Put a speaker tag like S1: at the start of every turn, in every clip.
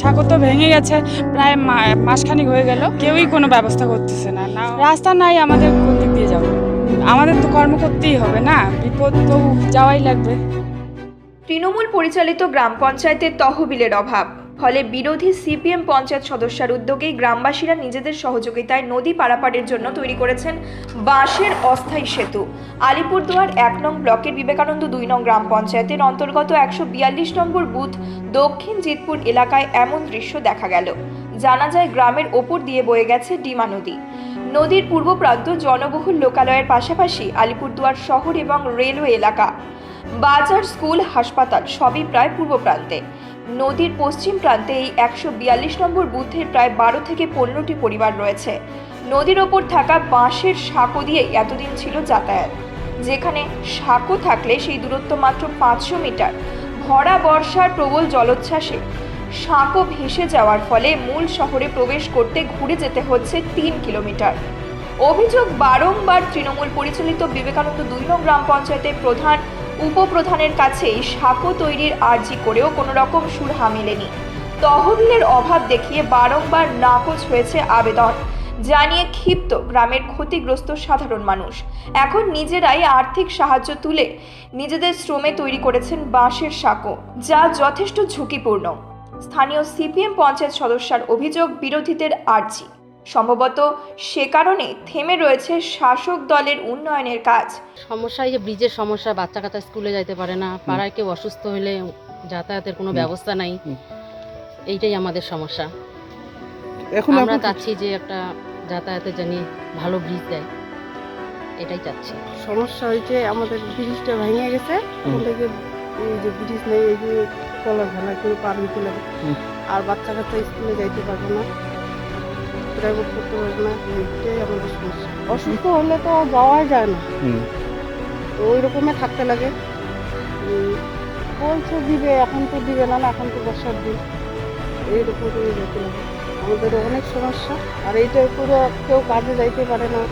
S1: সাগর তো ভেঙে গেছে, প্রায় মাসখানিক হয়ে গেল। কেউই কোনো ব্যবস্থা করতেছে না, রাস্তা নাই, আমাদের কোন দিক দিয়ে যাব? আমাদের তো কর্ম করতেই হবে না, বিপদ তো যাওয়াই লাগবে।
S2: তৃণমূল পরিচালিত গ্রাম পঞ্চায়েতের তহবিলের অভাব। ফলে বিরোধী সিপিএম পঞ্চায়েত সদস্যার উদ্যোগেই গ্রামবাসীরা নিজেদের সহযোগিতায় নদী পারাপারের জন্য তৈরি করেছেন বাঁশের অস্থায়ী সেতু। আলিপুরদুয়ার এক নং ব্লকের বিবেকানন্দ দুই নং গ্রাম পঞ্চায়েতের অন্তর্গত একশো বিয়াল্লিশ নম্বর বুথ দক্ষিণ জিতপুর এলাকায় এমন দৃশ্য দেখা গেল। জানা যায়, গ্রামের ওপর দিয়ে বয়ে গেছে ডিমা নদী। নদীর পূর্ব প্রান্ত জনবহুল লোকালয়ের পাশাপাশি আলিপুরদুয়ার শহর এবং রেলওয়ে এলাকা। বাজার, স্কুল, হাসপাতাল সবই প্রায় পূর্ব প্রান্তে। নদীর পশ্চিম প্রান্তে এই একশো বিয়াল্লিশ নম্বর বুথের প্রায় বারো থেকে পনেরোটি পরিবার রয়েছে। নদীর ওপর থাকা বাঁশের সাঁকো দিয়ে এতদিন ছিল যাতায়াত। যেখানে সাঁকো থাকলে সেই দূরত্ব মাত্র পাঁচশো মিটার। ভরা বর্ষার প্রবল জলোচ্ছ্বাসে সাঁকো ভেসে যাওয়ার ফলে মূল শহরে প্রবেশ করতে ঘুরে যেতে হচ্ছে তিন কিলোমিটার। অভিযোগ বারংবার তৃণমূল পরিচালিত বিবেকানন্দ দুই নং গ্রাম পঞ্চায়েতের প্রধান উপপ্রধানের কাছেই সাঁকো তৈরির আর্জি করেও কোনো রকম সুরহা মেলেনি তহবিলের অভাব দেখিয়ে বারংবার নাকচ হয়েছে আবেদন, জানিয়ে ক্ষিপ্ত গ্রামের ক্ষতিগ্রস্ত সাধারণ মানুষ। এখন নিজেরাই আর্থিক সাহায্য তুলে নিজেদের শ্রমে তৈরি করেছেন বাঁশের সাঁকো, যা যথেষ্ট ঝুঁকিপূর্ণ। স্থানীয় সিপিএম পঞ্চায়েত সদস্যার অভিযোগ বিরোধীদের আর্জি। সম্ভবত সে কারণে থেমে রয়েছে শাসক দলের উন্নয়নের কাজ।
S3: সমস্যা এই যে ব্রিজের সমস্যা বাচ্চা কাচ্চা স্কুলে যাইতে পারে না পাড়ায় কেউ অসুস্থ হলে যাতায়াতের কোনো ব্যবস্থা নাই এইটাই আমাদের সমস্যা।
S4: এখন
S3: আমরা চাচ্ছি যে একটা যাতায়াতের জানি ভালো ব্রিজ দেয় এটাই চাচ্ছি।
S5: সমস্যা হয়েছে আমাদের ব্রিজটা ভেঙে গেছে ওখান থেকে এই যে ব্রিজ নেই এই যে কলা ভেলা করে পার হইতে লাগে আর বাচ্চা কাচ্চা স্কুলে যাইতে পারবে না। প্রাইভেট করতে পারবে না এইটাই আমাদের সমস্যা। অসুস্থ হলে তো যাওয়াই যায় না। তো ওই রকমই থাকতে লাগে। বলছে দিবে এখন তো দিবে না না এখন তো বর্ষার দিন। এইরকম করে যেতে লাগে আমাদের অনেক সমস্যা আর এইটা পুরো কেউ কাজে যাইতে পারে না।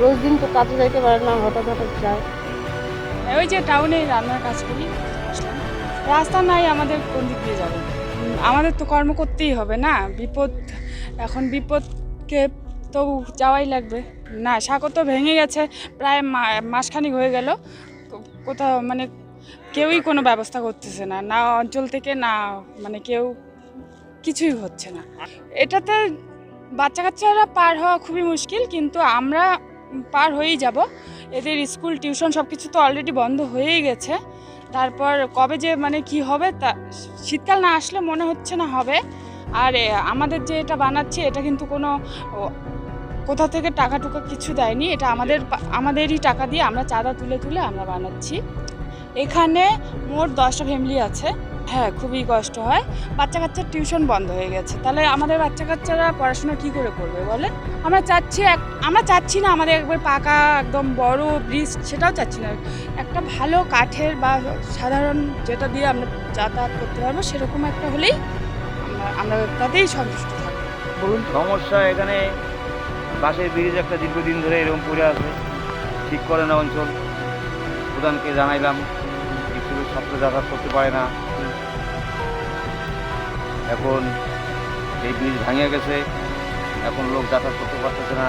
S5: রোজ দিন তো কাজে যাইতে পারে না হঠাৎ হঠাৎ যায়।
S1: ওই যে টাউনে রান্নার কাজ করি রাস্তা নাই আমাদের কোন দিক দিয়ে যাব? আমাদের তো কর্ম করতেই হবে না বিপদ এখন বিপদকে তো যাওয়াই লাগবে। না সাঁকো তো ভেঙে গেছে, প্রায় মাসখানেক হয়ে গেল। কোথাও মানে কেউই কোনো ব্যবস্থা করতেছে না না অঞ্চল থেকে, না মানে কেউ কিছুই হচ্ছে না। এটাতে বাচ্চা কাচ্চারা পার হওয়া খুবই মুশকিল, কিন্তু আমরা পার হয়েই যাব। এদের স্কুল, টিউশন সব কিছু তো অলরেডি বন্ধ হয়েই গেছে। তারপর কবে যে মানে কি হবে তা শীতকাল না আসলে মনে হচ্ছে না হবে। আর আমাদের যে এটা বানাচ্ছে, এটা কিন্তু কোনো কোথা থেকে টাকা টুকা কিছু দেয়নি। এটা আমাদের আমাদেরই টাকা দিয়ে আমরা চাঁদা তুলে তুলে আমরা বানাচ্ছি। এখানে মোট দশটা ফ্যামিলি আছে। হ্যাঁ খুবই কষ্ট হয়। বাচ্চা কাচ্চার টিউশন বন্ধ হয়ে গেছে। তাহলে আমাদের বাচ্চা কাচ্চারা পড়াশোনা কি করে করবে বলে আমরা চাচ্ছি এক, আমরা চাচ্ছি না আমাদের একবার পাকা, একদম বড় ব্রিজ সেটাও চাচ্ছি না। একটা ভালো কাঠের বা সাধারণ যেটা দিয়ে আমরা যাতায়াত করতে পারব, সেরকম একটা হলেই আমরা তাতেই সন্তুষ্ট থাকব।
S4: বলুন
S6: সমস্যা এখানে বাসের ব্রিজ একটা দীর্ঘদিন ধরে এরকম পড়ে আছে। ঠিক করে না অঞ্চল। প্রধানকে জানাইলাম স্কুলের ছাত্র যাতায়াত করতে পারে না। এখন এই ব্রিজ ভাঙে গেছে। এখন লোক যাতায়াত করতে পারতেছে না।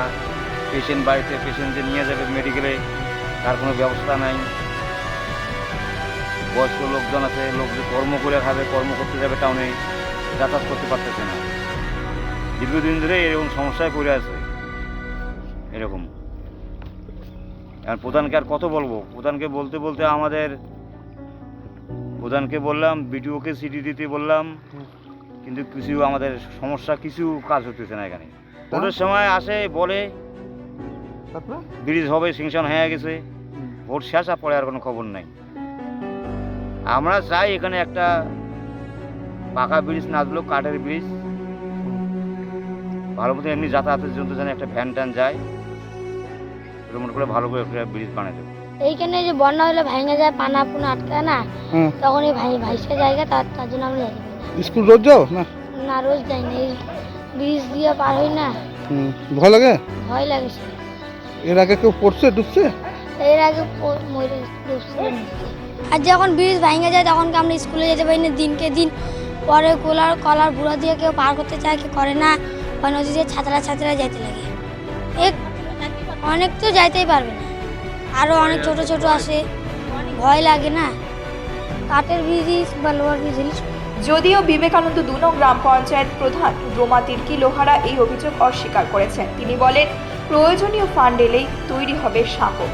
S6: পেশেন্ট বাড়িতে পেশেন্টদের নিয়ে যাবে মেডিকেলে তার কোনো ব্যবস্থা নাই। বয়স্ক লোকজন আছে লোক যে কর্ম করে খাবে কর্ম করতে যাবে টাউনে যাতায়াত করতে পারতেছে না। দীর্ঘদিন ধরে এরকম সমস্যায় পড়ে আছে। এরকম। আর প্রধানকে আর কত বলব? প্রধানকে বলতে বলতে আমাদের প্রধানকে বললাম বিডিওকে সিটি দিতে বললাম কিন্তু কিছু আমাদের সমস্যা কিছু কাজ হতেছে না এখানে। ভোটের সময় আসে বলে ব্রিজ হবে সিংশন হয়ে গেছে। ভোট শেষ আর পরে আর কোনো খবর নাই। আমরা চাই এখানে একটা পাকা ব্রিজ না দিলেও কাঠের ব্রিজ। ভালো মতো এমনি যাতায়াতের জন্য যেন একটা ভ্যান ট্যান যায় এরকম করে ভালো করে একটা ব্রিজ বানিয়ে দেবো।
S7: এইখানে যে বন্যা হলে ভেঙে যায় পানা পুনা আটকায় না তখন এই ভাই ভাইসে জায়গা তার তার জন্য আমরা যাই
S4: স্কুল রোজ যাও না?
S7: না রোজ যাই না এই ব্রিজ দিয়ে পার হই না।
S4: ভয় লাগে?
S7: ভয় লাগছে
S4: এর আগে কেউ পড়ছে ডুবছে?
S7: এর আগে মরে ডুবছে। আর যখন ব্রিজ ভেঙে যায় তখন কি আমরা স্কুলে যেতে পারি না? দিনকে দিন পরে কোলার কলার বুড়ো দিয়ে কেউ পার করতে চায় কেউ করে না ওই নদীতে ছাত্রা ছাত্রা যাইতে লাগে। অনেক তো যাইতেই পারবে না। আরও অনেক ছোট ছোট আসে, ভয় লাগে না। কাঠের ব্রিজ বা লোহার ব্রিজ
S2: যদিও বিবেকানন্দ দু নং গ্রাম পঞ্চায়েত প্রধান রোমা তির্কি লোহারা এই অভিযোগ অস্বীকার করেছেন, তিনি বলেন, প্রয়োজনীয় ফান্ড এলেই তৈরি হবে সাঁকো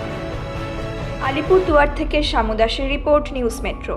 S2: আলিপুরদুয়ার থেকে শামুদাসের রিপোর্ট, নিউজ মেট্রো।